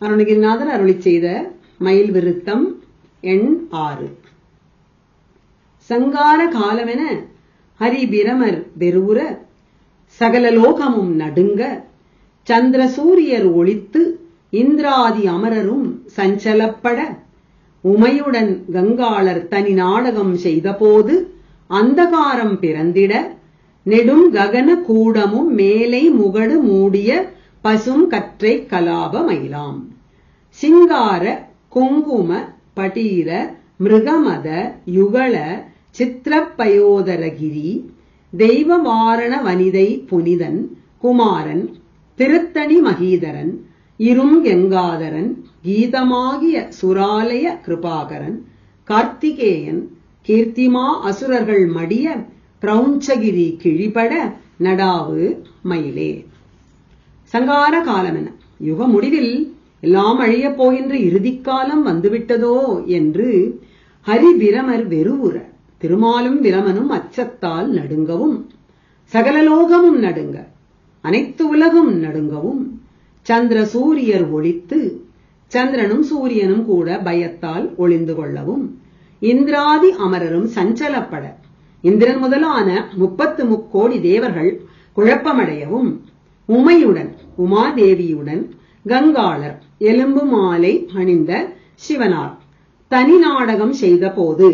அருணகிரிநாதர் அருளி செய்த மயில் விருத்தம் எண் ஆறு. சங்கார காலமென ஹரிபிரமர் வெறுவுற சகல லோகமும் நடுங்க சந்திர சூரியர் ஒழித்து இந்திராதி அமரரும் சஞ்சலப்பட உமையுடன் கங்காளர் தனி நாடகம் செய்தபோது அந்தகாரம் பிறந்திட நெடும் ககன கூடமும் மேலை முகடு மூடிய பசும் கற்றை கலாப மயிலாம். சிங்கார குங்கும படீர மிருகமத யுகள சித்திரப்பயோதரகிரி தெய்வவாரண வனிதை புனிதன் குமாரன் திருத்தணி மகீதரன் இரும் கெங்காதரன் கீதமாகிய சுராலய கிருபாகரன் கார்த்திகேயன் கீர்த்திமா அசுரர்கள் மடிய பிரௌஞ்சகிரி கிழிபட நடாவு மயிலே. சங்கார காலமென. யுக முடிவில் எல்லாம் அழியப் போகின்ற இறுதிக்காலம் வந்துவிட்டதோ என்று ஹரிவிரமர் வெறுவுற திருமாலும் விரமனும் அச்சத்தால் நடுங்கவும் சகலலோகமும் நடுங்க அனைத்து உலகும் நடுங்கவும் சந்திர சூரியர் ஒளித்து சந்திரனும் சூரியனும் கூட பயத்தால் ஒளிந்து கொள்ளவும் இந்திராதி அமரரும் சஞ்சலப்பட இந்திரன் முதலான முப்பத்து முக்கோடி தேவர்கள் குழப்பமடையவும் உமையுடன் உமாதேவியுடன் கங்காளர் எலும்பு மாலை அணிந்த சிவனார். தனி நாடகம் செய்தபோது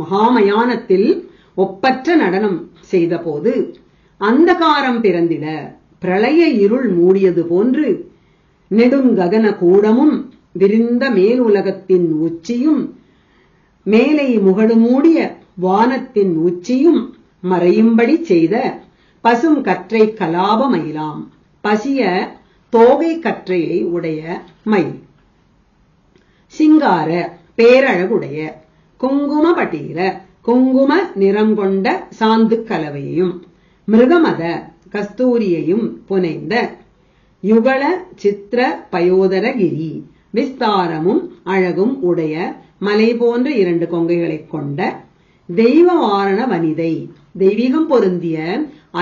மகாமயானத்தில் ஒப்பற்ற நடனம் செய்தபோது அந்தகாரம் பிறந்திட பிரளய இருள் மூடியது போன்று நெடுங்ககன கூடமும் விரிந்த மேலுலகத்தின் உச்சியும் மேலை முகடு மூடிய வானத்தின் உச்சியும் மறையும்படி செய்த பசும் கற்றை கலாப மயிலாம். பசிய தோகை கற்றையை உடைய மயில் சிங்கார பேரழகுடைய குங்கும பட்டீர குங்கும நிறம் கொண்ட சாந்து கலவையையும் மிருகமத கஸ்தூரியையும் புனைந்த யுகல சித்திர பயோதரகிரி விஸ்தாரமும் அழகும் உடைய மலை போன்ற இரண்டு கொங்கைகளைக் கொண்ட தெய்வ வாரண வனிதை தெய்வீகம் பொருந்திய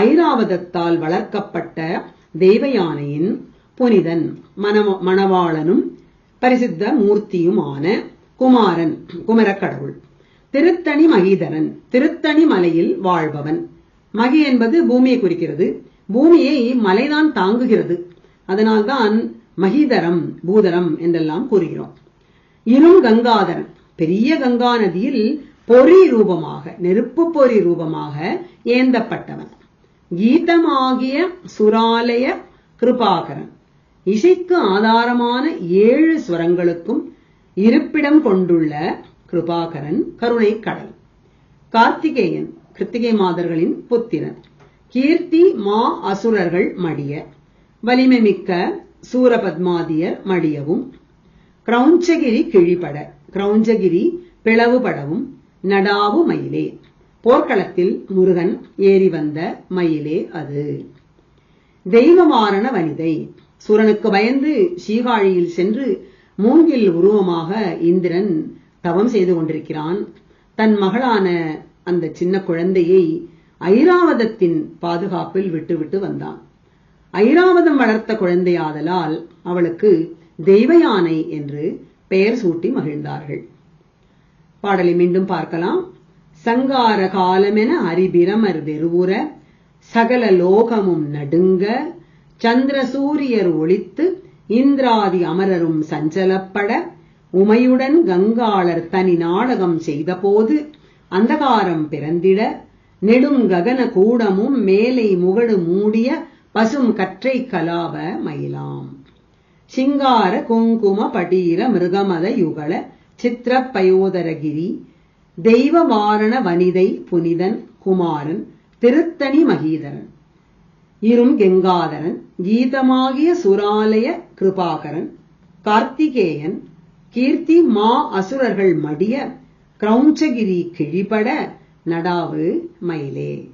ஐராவதத்தால் வளர்க்கப்பட்ட தேவயானையின் புனிதன் மணவ மணவாளனும் பரிசுத்த மூர்த்தியுமான குமாரன் குமரக்கடவுள். திருத்தணி மகிதரன் திருத்தணி மலையில் வாழ்பவன். மகி என்பது பூமியை குறிக்கிறது. பூமியை மலைதான் தாங்குகிறது. அதனால்தான் மகிதரம் பூதரம் என்றெல்லாம் கூறுகிறோம். இரும் கங்காதரன் பெரிய கங்கா நதியில் பொறி ரூபமாக நெருப்பு பொறி ரூபமாக ஏந்தப்பட்டவன். கீதமாகிய சுராலய கிருபாகரன். இசைக்கு ஆதாரமான ஏழு ஸ்வரங்களுக்கும் இருப்பிடம் கொண்டுள்ள கிருபாகரன் கருணை கடல். கார்த்திகேயன் கிருத்திகை மாதர்களின் புத்திரன். கீர்த்தி மா அசுரர்கள் மடிய. வலிமை மிக்க சூரபத்மாதியர் மடியவும். கிரௌஞ்சகிரி கிழிபட. கிரௌஞ்சகிரி பிளவுபடவும். நடாவு மயிலே. போர்க்களத்தில் முருகன் ஏறி வந்த மயிலே அது. தெய்வமாரண வனிதை. சூரனுக்கு பயந்து சீகாழியில் சென்று மூங்கில் உருவமாக இந்திரன் தவம் செய்து கொண்டிருக்கிறான். தன் மகளான அந்த சின்ன குழந்தையை ஐராவதத்தின் பாதுகாப்பில் விட்டுவிட்டு வந்தான். ஐராவதம் வளர்த்த குழந்தையாதலால் அவளுக்கு தெய்வ யானை என்று பெயர் சூட்டி மகிழ்ந்தார்கள். பாடலை மீண்டும் பார்க்கலாம். சங்கார காலமென அரிபிரமர் வெறுவுற சகல லோகமும் நடுங்க சந்திர சூரியர் ஒளித்து இந்திராதி அமரரும் சஞ்சலப்பட உமையுடன் கங்காளர் தனி நாடகம் செய்தபோது அந்தகாரம் பிறந்திட நெடும் ககன கூடமும் மேலை முகடு மூடிய பசும் கற்றை கலாப மயிலாம். சிங்கார குங்கும படீர மிருகமத யுகல சித்திர பயோதரகிரி தெய்வமாரண வனிதை புனிதன் குமாரன் திருத்தணி மகீதரன். இரும் கெங்காதரன் கீதமாகிய சுராலய கிருபாகரன். கார்த்திகேயன் கீர்த்தி மா அசுரர்கள் மடிய கிரௌஞ்சகிரி கிழிபட நடாவு மயிலே.